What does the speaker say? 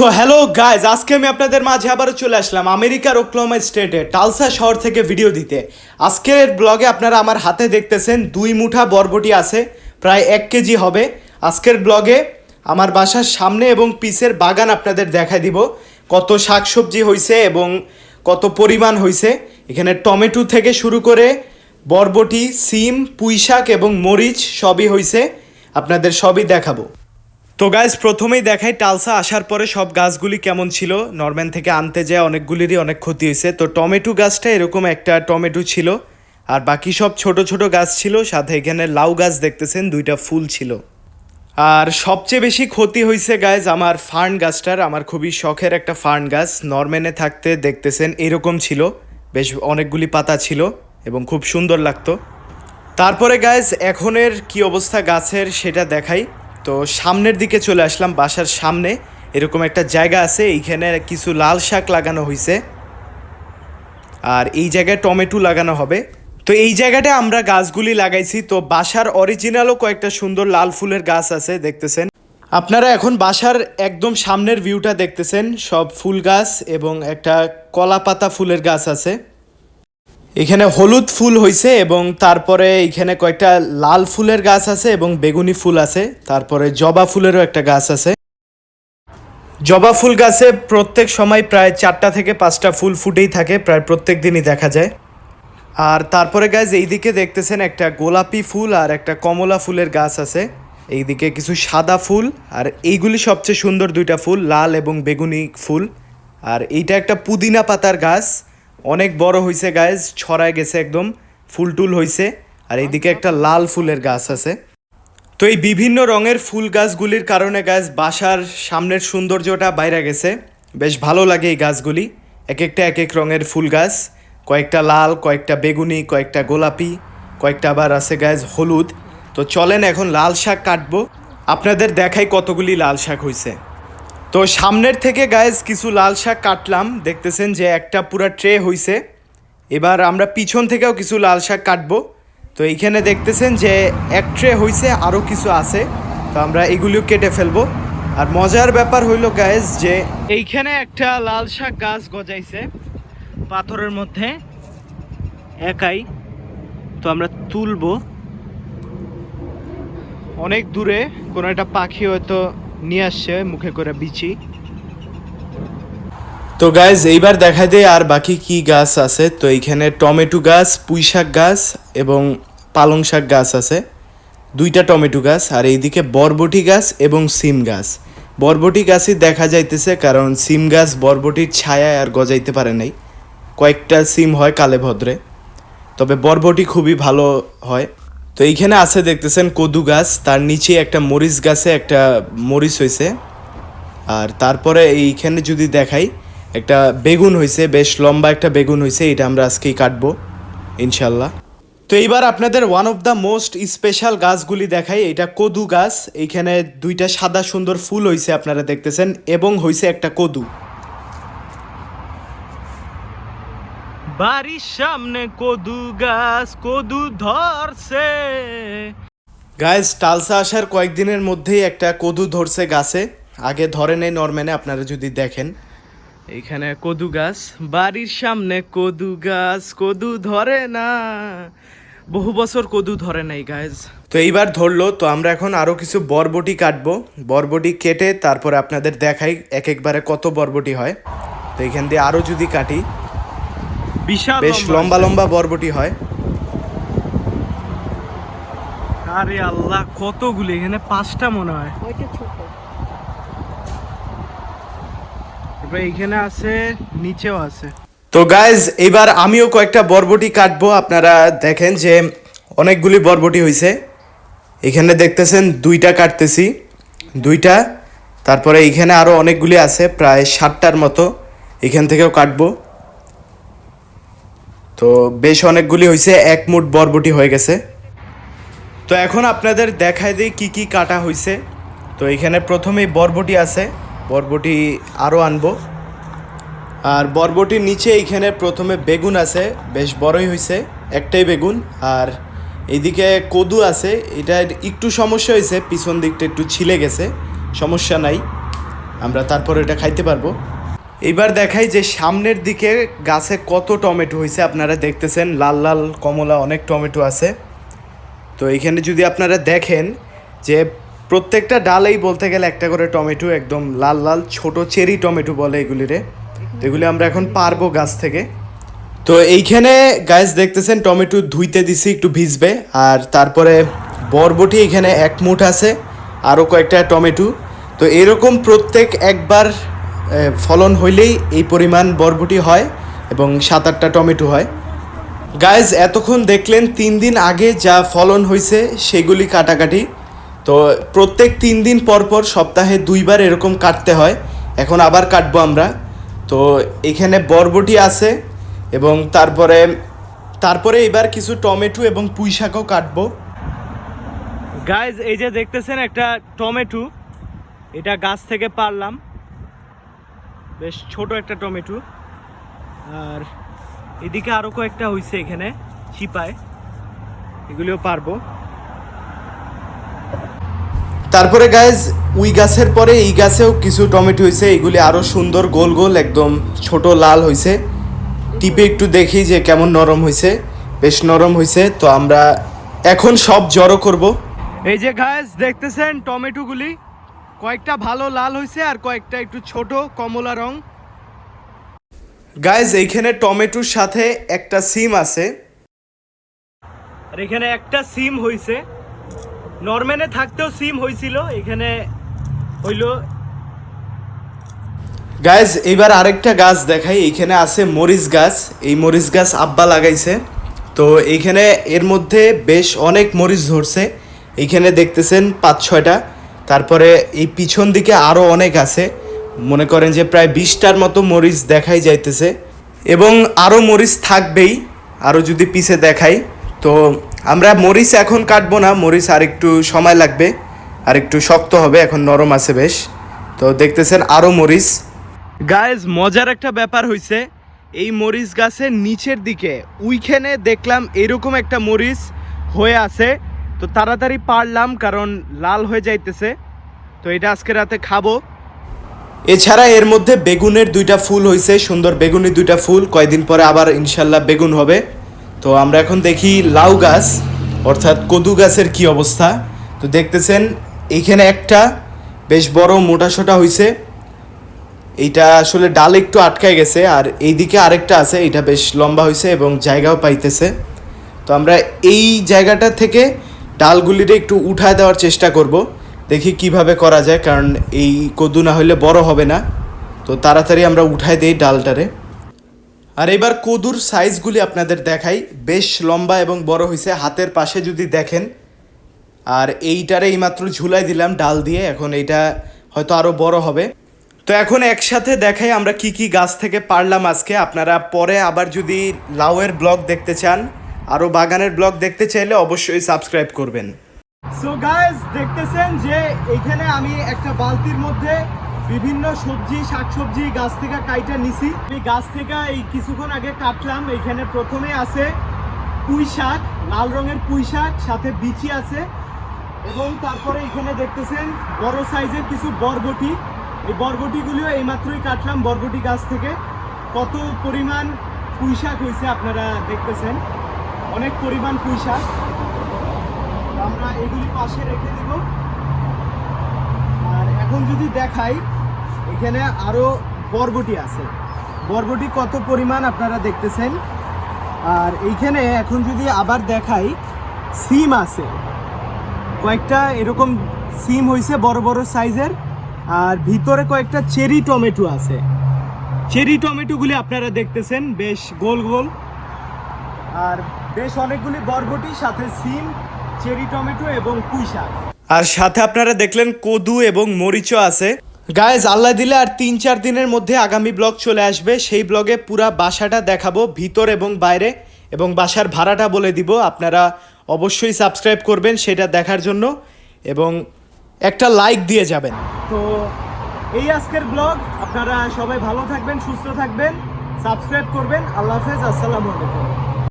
So hello guys আজকে আমি আপনাদের মাঝে আবারও চলে আসলাম আমেরিকার ওক্লাহোমা স্টেটে, টালসা শহর থেকে ভিডিও দিতে। আজকের ব্লগে আপনারা আমার হাতে দেখতেছেন দুই মুঠা বরবটি আছে, প্রায় এক কেজি হবে। আজকের ব্লগে আমার বাসার সামনে এবং পিসের বাগান আপনাদের দেখাই দিব, কত শাকসবজি হয়েছে এবং কত পরিমাণ হয়েছে এখানে টমেটো থেকে শুরু করে বরবটি, সিম পুঁই শাক এবং মরিচ সবই হয়েছে আপনাদের সবই দেখাবো। তো গাছ প্রথমেই দেখাই টালসা আসার পরে সব গাছগুলি কেমন ছিল। নরম্যান থেকে আনতে যায় অনেকগুলিরই অনেক ক্ষতি হয়েছে। তো টমেটো গাছটা এরকম একটা টমেটো ছিল। আর বাকি সব ছোট ছোট গাছ ছিল, সাথে এখানে লাউ গাছ দেখতেছেন, দুইটা ফুল ছিল। আর সবচেয়ে বেশি ক্ষতি হয়েছে গাছ আমার ফার্ন গাছটার। আমার খুবই শখের একটা ফার্ন গাছ। নরম্যানে থাকতে দেখতেছেন এরকম ছিল। বেশ অনেকগুলি পাতা ছিল এবং খুব সুন্দর লাগতো। তারপরে গাইজ এখনের কি অবস্থা গাছের সেটা দেখাই। তো সামনের দিকে চলে আসলাম, বাসার সামনে। এরকম একটা জায়গা আছে, এইখানে কিছু লাল শাক লাগানো হয়েছে আর এই জায়গায় টমেটো লাগানো হবে। তো এই জায়গাটা আমরা গাছগুলি লাগাইছি, তো বাসার অরিজিনালও কয়েকটা সুন্দর লাল ফুলের গাছ আছে, দেখতেছেন। আপনারা এখন বাসার একদম সামনের ভিউটা দেখতেছেন, সব ফুল গাছ এবং একটা কলা পাতা ফুলের গাছ আছে। এখানে হলুদ ফুল হয়েছে এবং তারপরে এখানে কয়েকটা লাল ফুলের গাছ আছে এবং বেগুনি ফুল আছে। তারপরে জবা ফুলেরও একটা গাছ আছে। জবা ফুল গাছে প্রত্যেক সময় প্রায় চারটা থেকে পাঁচটা ফুল ফুটেই থাকে, প্রায় প্রত্যেক দিনই দেখা যায়। আর তারপরে গাছ এইদিকে দেখতেছেন একটা গোলাপি ফুল আর একটা কমলা ফুলের গাছ আছে। এইদিকে কিছু সাদা ফুল আর এইগুলি সবচেয়ে সুন্দর দুইটা ফুল, লাল এবং বেগুনি ফুল। আর এইটা একটা পুদিনা পাতার গাছ। অনেক বড় হয়েছে গাছ ছড়ায় গেছে একদম। ফুল টুল হয়েছে আর এইদিকে একটা লাল ফুলের গাছ আছে। তো এই বিভিন্ন রঙের ফুল গাছগুলির কারণে গাছ বাসার সামনের সৌন্দর্যটা বাইরে গেছে। বেশ ভালো লাগে এই গাছগুলি। এক একটা এক এক রঙের ফুল গাছ। কয়েকটা লাল, কয়েকটা বেগুনি, কয়েকটা গোলাপি, কয়েকটা আবার আছে গাছ হলুদ। তো চলেন এখন লাল শাক কাটবো। আপনাদের দেখাই কতগুলি লাল শাক হয়েছে তো সামনের থেকে গায়েস কিছু লাল শাক কাটলাম। দেখতেছেন যে একটা পুরা ট্রে হইছে। এবার আমরা পিছন থেকেও কিছু লাল শাক কাটবো। তো এইখানে দেখতেছেন যে এক ট্রে হইছে আরও কিছু আছে। তো আমরা এগুলিও কেটে ফেলব। আর মজার ব্যাপার হইল গায়েস যে এইখানে একটা লাল শাক গাছ গজাইছে পাথরের মধ্যে। একাই। তো আমরা তুলবো। অনেক দূরে কোনো একটা পাখি হয়তো নিয়ে আসছে মুখে করে বিচি। তো গাইজ এইবার দেখা দেয় আর বাকি কি গাছ আছে। তো এইখানে টমেটো গাছ, পুঁই শাক গাছ এবং পালং শাক গাছ আছে। দুইটা টমেটো গাছ আর এইদিকে বরবটি গাছ এবং সিম গাছ। বরবটি গাছই দেখা যাইতেছে কারণ সিম গাছ বরবটির ছায়ায় আর গজাইতে পারে নাই। কয়েকটা সিম হয় কালে ভদ্রে তবে বরবটি খুবই ভালো হয়। তো এইখানে আছে দেখতেছেন কদু গাছ, তার নিচে একটা মরিচ গাছে একটা মরিচ হয়েছে আর তারপরে এইখানে যদি দেখাই, একটা বেগুন হয়েছে বেশ লম্বা একটা বেগুন হয়েছে এটা আমরা আজকেই কাটবো ইনশাল্লাহ তো এইবার আপনাদের one of the most special গাছগুলি দেখাই, এটা কদু গাছ, এইখানে দুইটা সাদা সুন্দর ফুল হয়েছে আপনারা দেখতেছেন, এবং হয়েছে একটা কদু। বাড়ির সামনে কদু গাছ কদু ধরছে। গাছ টালসা আসার কয়েকদিনের মধ্যেই একটা কদু ধরছে গাছে। আগে ধরে নেই নরম্যানে আপনারা যদি দেখেন। এইখানে কদু গাছ বাড়ির সামনে কদু গাছ কদু ধরে না। বহু বছর কদু ধরে নাই গাছ তো এইবার ধরলো তো আমরা এখন আরও কিছু বরবটি কাটবো। বরবটি কেটে তারপরে আপনাদের দেখাই এক একবারে কত বরবটি হয়। তো এখান দিয়ে আরও যদি কাটি বিশাল বেশ লম্বা লম্বা বরবটি হয়। আরে আল্লাহ কতগুলি? এখানে পাঁচটা মনে হয়। ওইটা ছোট। তারপরে এখানে আছে নিচেও আছে। তো গাইজ এবার আমিও কয়েকটা বরবটি কাটবো। আপনারা দেখেন যে অনেকগুলি বরবটি হয়েছে এখানে দেখতেছেন দুইটা কাটতেছি দুইটা। তারপরে এইখানে আরও অনেকগুলি আছে প্রায় ষাটটার মতো। এখান থেকেও কাটবো। তো বেশ অনেকগুলি হয়েছে এক মুঠ বরবটি হয়ে গেছে। তো এখন আপনাদের দেখায় দিই কি কি কাটা হয়েছে তো এখানে প্রথমেই বরবটি আছে, বরবটি আরও আনব। আর বরবটির নিচে এইখানে প্রথমে বেগুন আছে, বেশ বড়ই হয়েছে একটাই বেগুন। আর এইদিকে কদু আছে এটার একটু সমস্যা হয়েছে পিছন দিকটা একটু ছিলে গেছে, সমস্যা নাই, আমরা তারপর এটা খাইতে পারব। এইবার দেখাই যে সামনের দিকে গাছে কত টমেটো হয়েছে, আপনারা দেখতেছেন লাল লাল কমলা অনেক টমেটো আছে। তো এইখানে যদি আপনারা দেখেন যে প্রত্যেকটা ডালেই বলতে গেলে একটা করে টমেটো, একদম লাল লাল ছোট চেরি টমেটো বলে এগুলিরে। তো এগুলি আমরা এখন পারব গাছ থেকে। তো এইখানে গাছ দেখতেছেন টমেটো ধুইতে দিছি, একটু ভিজবে, আর তারপরে বরবটি এখানে এক মুঠ আছে আরও কয়েকটা টমেটো। তো এরকম প্রত্যেক একবার ফলন হইলেই এই পরিমাণ বরবটি হয় এবং সাত আটটা টমেটো হয়। গাইজ এতক্ষণ দেখলেন তিন দিন আগে যা ফলন হয়েছে সেগুলি কাটাকাটি। তো প্রত্যেক তিন দিন পর পর সপ্তাহে দুইবার এরকম কাটতে হয়। এখন আবার কাটবো আমরা। তো এখানে বরবটি আছে এবং তারপরে তারপরে এবার কিছু টমেটো এবং পুঁই শাকও কাটবো। গাইজ এই যে দেখতেছেন একটা টমেটো, এটা গাছ থেকে পারলাম। বেশ ছোট একটা টমেটো। আর এদিকে আরও কয়েকটা হইছে এখানে চিপায় এগুলিও পারব। তারপরে গাইজ উই গাছের পরে এই গাছেও কিছু টমেটো হয়েছে এগুলি আরও সুন্দর গোল গোল একদম ছোট লাল হয়েছে টিপে একটু দেখি যে কেমন নরম হয়েছে বেশ নরম হয়েছে তো আমরা এখন সব জড়ো করব। এই যে গাইজ দেখতেছেন টমেটোগুলি? কয়েকটা ভালো লাল হয়েছে আর কয়েকটা একটু ছোট কমলা রং। গাইজ এইখানে টমেটোর সাথে একটা সিম আছে। আর এখানে একটা সিম হইছে। নরম্যানে থাকতেও সিম হয়েছিল এখানে হইল গাইজ এবার আরেকটা গাছ দেখাই। এইখানে আছে মরিচ গাছ। এই মরিচ গাছ আব্বা লাগাইছে। তো এইখানে এর মধ্যে বেশ অনেক মরিচ ধরছে। এইখানে দেখতেছেন পাঁচ ছয়টা। তারপরে এই পিছন দিকে আরও অনেক আছে। মনে করেন যে প্রায় বিশটার মতো মরিচ দেখাই যাইতেছে। এবং আরও মরিচ থাকবেই আরও যদি পিছে দেখাই। তো আমরা মরিচ এখন কাটবো না, মরিচ আর একটু সময় লাগবে, আর একটু শক্ত হবে, এখন নরম আছে বেশ। তো দেখতেছেন আরও মরিচ। গায়েজ মজার একটা ব্যাপার হইছে, এই মরিচ গাছের নিচের দিকে, উইখানে দেখলাম এরকম একটা মরিচ হয়ে আছে। তো তাড়াতাড়ি পারলাম, কারণ লাল হয়ে যাইতেছে। তো এটা আজকে রাতে খাব। এছাড়া এর মধ্যে বেগুনের দুইটা ফুল হয়েছে সুন্দর বেগুনি দুইটা ফুল। কয়দিন পরে আবার ইনশাল্লাহ বেগুন হবে। তো আমরা এখন দেখি লাউ গাছ, অর্থাৎ কদু গাছের কি অবস্থা। তো দেখতেছেন এইখানে একটা বেশ বড় মোটা সোটা হয়েছে এইটা আসলে ডাল একটু আটকায় গেছে, আর এইদিকে আরেকটা আছে এটা বেশ লম্বা হয়েছে এবং জায়গাও পাইতেছে। তো আমরা এই জায়গাটা থেকে ডালগুলিরে একটু উঠায় দেওয়ার চেষ্টা করব। দেখি কীভাবে করা যায়, কারণ এই কদু না হলে বড় হবে না। তো তাড়াতাড়ি আমরা উঠায় দেই ডালটারে। আর এবার কদুর সাইজগুলি আপনাদের দেখাই। বেশ লম্বা এবং বড় হয়েছে হাতের পাশে যদি দেখেন। আর এইটারে এইমাত্র ঝুলাই দিলাম ডাল দিয়ে। এখন এইটা হয়তো আরও বড় হবে। তো এখন একসাথে দেখাই আমরা কি কি গাছ থেকে পারলাম আজকে। আপনারা পরে আবার যদি লাউয়ের ব্লগ দেখতে চান আরও বাগানের ব্লগ দেখতে চাইলে অবশ্যই সাবস্ক্রাইব করবেন। সো গাইজ দেখতেছেন যে এইখানে আমি একটা বালতির মধ্যে বিভিন্ন সবজি, শাকসবজি, গাছ থেকে কাইটা নিছি। এই গাছ থেকে এই কিছুক্ষণ আগে কাটলাম। এইখানে প্রথমে আছে পুঁই শাক, লাল রঙের পুঁই শাক, সাথে বিচি আছে। এবং তারপরে এখানে দেখতেছেন বড় সাইজের কিছু বরবটি। এই বরবটিগুলিও এইমাত্রই কাটলাম বরবটি গাছ থেকে। কত পরিমাণ পুঁই শাক হয়েছে আপনারা দেখতেছেন। অনেক পরিমাণ পুঁই শাক আমরা এগুলি পাশে রেখে দিব। আর এখন যদি দেখাই, এখানে আরও বরবটি আছে। বরবটি কত পরিমাণ আপনারা দেখতেছেন? আর এইখানে এখন যদি আবার দেখাই, সিম আছে। কয়েকটা এরকম সিম হয়েছে বড় বড় সাইজের, আর ভিতরে কয়েকটা চেরি টমেটো আছে। চেরি টমেটোগুলি আপনারা দেখতেছেন, বেশ গোল গোল। আর বেশ অনেকগুলি বরবটি সাথে সিম চেরি টমেটো এবং পুঁই শাক। আর সাথে আপনারা দেখলেন কদু এবং মরিচও আছে। গায়েজ আল্লাহ দিলে আর তিন চার দিনের মধ্যে আগামী ব্লগ চলে আসবে। সেই ব্লগে পুরা বাসাটা দেখাবো ভিতর এবং বাইরে। এবং বাসার ভাড়াটা বলে দিব আপনারা অবশ্যই সাবস্ক্রাইব করবেন সেটা দেখার জন্য। এবং একটা লাইক দিয়ে যাবেন। তো এই আজকের ব্লগ আপনারা সবাই ভালো থাকবেন সুস্থ থাকবেন সাবস্ক্রাইব করবেন। আল্লাহ হাফেজ আসসালামু আলাইকুম।